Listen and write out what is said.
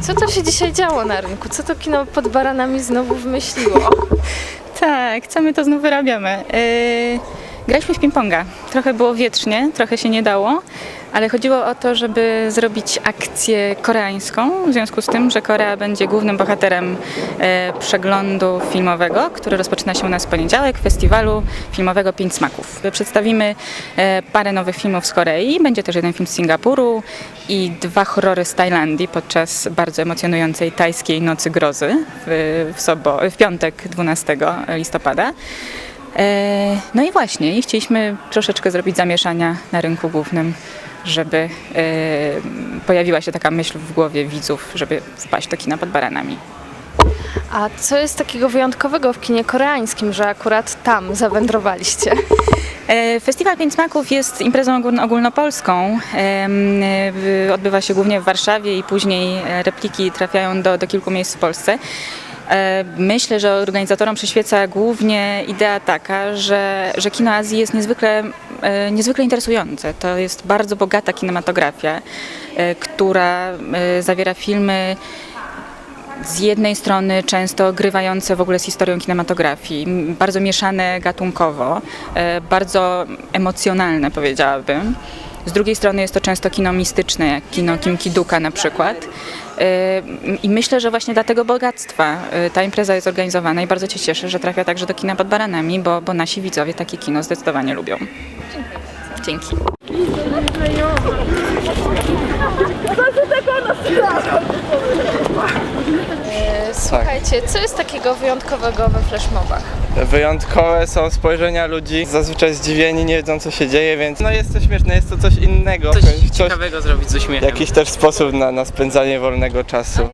Co to się dzisiaj działo na rynku? Co to kino pod baranami znowu wymyśliło? Tak, co my to znów wyrabiamy? Yy, graliśmy w ping-ponga. Trochę było wietrznie, trochę się nie dało, ale chodziło o to, żeby zrobić akcję koreańską, w związku z tym, że Korea będzie głównym bohaterem e, przeglądu filmowego, który rozpoczyna się u nas w poniedziałek, festiwalu filmowego Pięć Smaków. Przedstawimy e, parę nowych filmów z Korei, będzie też jeden film z Singapuru i dwa horrory z Tajlandii podczas bardzo emocjonującej tajskiej Nocy Grozy w, w, sobo, w piątek 12 listopada. E, No i właśnie, i chcieliśmy troszeczkę zrobić zamieszania na rynku głównym, żeby e, pojawiła się taka myśl w głowie widzów, żeby wpaść do kina pod baranami. A co jest takiego wyjątkowego w kinie koreańskim, że akurat tam zawędrowaliście? E, Festiwal Pięć Smaków jest imprezą ogólno- ogólnopolską. Odbywa się głównie w Warszawie i później e, repliki trafiają do, do kilku miejsc w Polsce. E, Myślę, że organizatorom przyświeca głównie idea taka, że, że kino Azji jest niezwykle, niezwykle interesujące. To jest bardzo bogata kinematografia, która zawiera filmy z jednej strony często grywające w ogóle z historią kinematografii, bardzo mieszane gatunkowo, e, bardzo emocjonalne powiedziałabym. Z drugiej strony jest to często kino mistyczne, jak kino Kim Ki-duka na przykład. E, I myślę, że właśnie dlatego bogactwa e, ta impreza jest organizowana i bardzo się cieszę, że trafia także do kina pod baranami, bo, bo nasi widzowie takie kino zdecydowanie lubią. Dzięki. Słuchajcie, co jest takiego wyjątkowego we flashmobach? Wyjątkowe są spojrzenia ludzi, zazwyczaj zdziwieni, nie wiedzą co się dzieje, więc no jest to śmieszne, jest to coś innego. coś coś, ciekawego zrobić z uśmiechem. jakiś też sposób na, na spędzanie wolnego czasu.